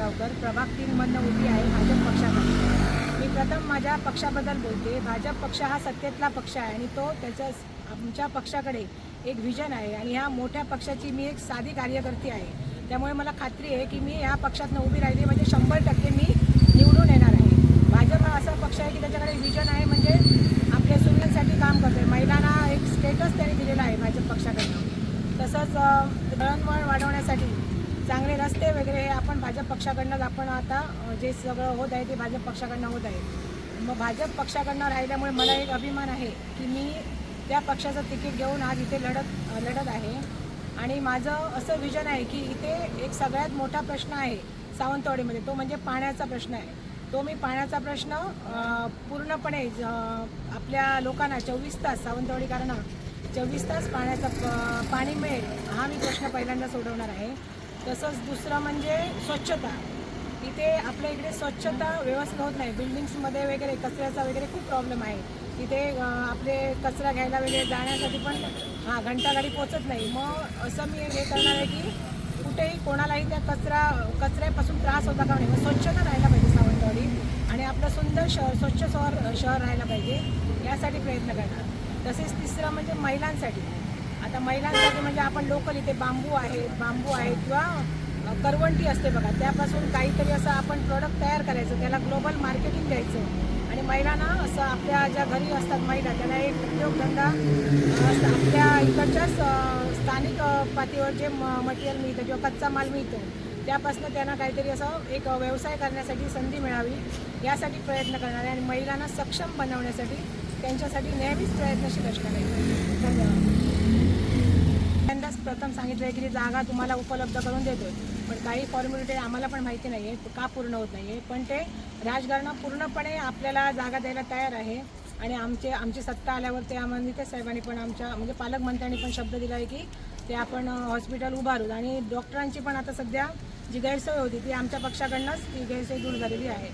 आगावकर प्रभाग तीनमधनं उभी आहे भाजप पक्षाकडे मी प्रथम माझ्या पक्षाबद्दल बोलते. भाजप पक्ष हा सत्तेतला पक्ष आहे आणि तो त्याच्या आमच्या पक्षाकडे एक व्हिजन आहे आणि ह्या मोठ्या पक्षाची मी एक साधी कार्यकर्ती आहे. त्यामुळे मला खात्री आहे की मी ह्या पक्षातनं उभी राहिली म्हणजे शंभर टक्के मी निवडून येणार आहे. भाजप हा असा पक्ष आहे की त्याच्याकडे व्हिजन आहे म्हणजे आपल्या सुविधांसाठी काम करते महिलांना एक स्टेटस त्यांनी दिलेला आहे भाजप पक्षाकडनं. तसंच दळणवळण वाढवण्यासाठी चांगले रस्ते वगैरे हे आपण भाजप पक्षाकडनंच आपण आता जे सगळं होत आहे ते भाजप पक्षाकडनं होत आहे. मग भाजप पक्षाकडनं राहिल्यामुळे मला एक अभिमान आहे की मी त्या पक्षाचं तिकीट घेऊन आज इथे लढत लढत आहे. आणि माझं असं विजन आहे की इथे एक सगळ्यात मोठा प्रश्न आहे सावंतवाडीमध्ये तो म्हणजे पाण्याचा प्रश्न आहे. तो मी पाण्याचा प्रश्न पूर्णपणे आपल्या लोकांना चोवीस तास सावंतवाडीकरांना चोवीस तास पाण्याचा पाणी मिळेल हा मी प्रश्न पहिल्यांदा सोडवणार आहे. तसंच दुसरं म्हणजे स्वच्छता. इथे आपल्या इकडे स्वच्छता व्यवस्थित होत नाही. बिल्डिंग्समध्ये वगैरे कचऱ्याचा वगैरे खूप प्रॉब्लेम आहे. इथे आपले कचरा घ्यायला वगैरे जाण्यासाठी पण हां घंटागाडी पोचत नाही. मग असं मी हे करणार आहे की कुठेही कोणालाही त्या कचरा कचऱ्यापासून त्रास होता का नाही. मग स्वच्छता राहायला पाहिजे सावंतवाडी आणि आपलं सुंदर शहर स्वच्छ शहर शहर राहायला पाहिजे. यासाठी प्रयत्न करणार. तसेच तिसरं म्हणजे महिलांसाठी. आता महिलांसाठी म्हणजे आपण लोकल इथे बांबू आहेत बांबू आहे किंवा करवंटी असते बघा त्यापासून काहीतरी असं आपण प्रोडक्ट तयार करायचं त्याला ग्लोबल मार्केटिंग द्यायचं. आणि महिलांना असं आपल्या ज्या घरी असतात महिला त्यांना एक उद्योगधंदा आपल्या इकडच्याच स्थानिक पातळीवर जे मटेरियल मिळतं किंवा कच्चा माल मिळतो त्यापासून त्यांना काहीतरी असं एक व्यवसाय करण्यासाठी संधी मिळावी यासाठी प्रयत्न करणारे आणि महिलांना सक्षम बनवण्यासाठी त्यांच्यासाठी नेहमीच प्रयत्नशील असणार आहे. धन्यवाद. त्यांनाच प्रथम सांगितलं आहे की ती जागा तुम्हाला उपलब्ध करून देतो पण काही फॉर्मॅलिटी आम्हाला पण माहिती नाही आहे का पूर्ण होत नाही आहे पण ते राजकारण पूर्णपणे आपल्याला जागा द्यायला तयार आहे. आणि आमचे आमची सत्ता आल्यावर ते आम्हाला नितेश साहेबांनी पण आमच्या म्हणजे पालकमंत्र्यांनी पण शब्द दिला आहे की ते आपण हॉस्पिटल उभारू आणि डॉक्टरांची पण आता सध्या जी गैरसोय होती ती आमच्या पक्षाकडनंच ती गैरसोय दूर झालेली आहे.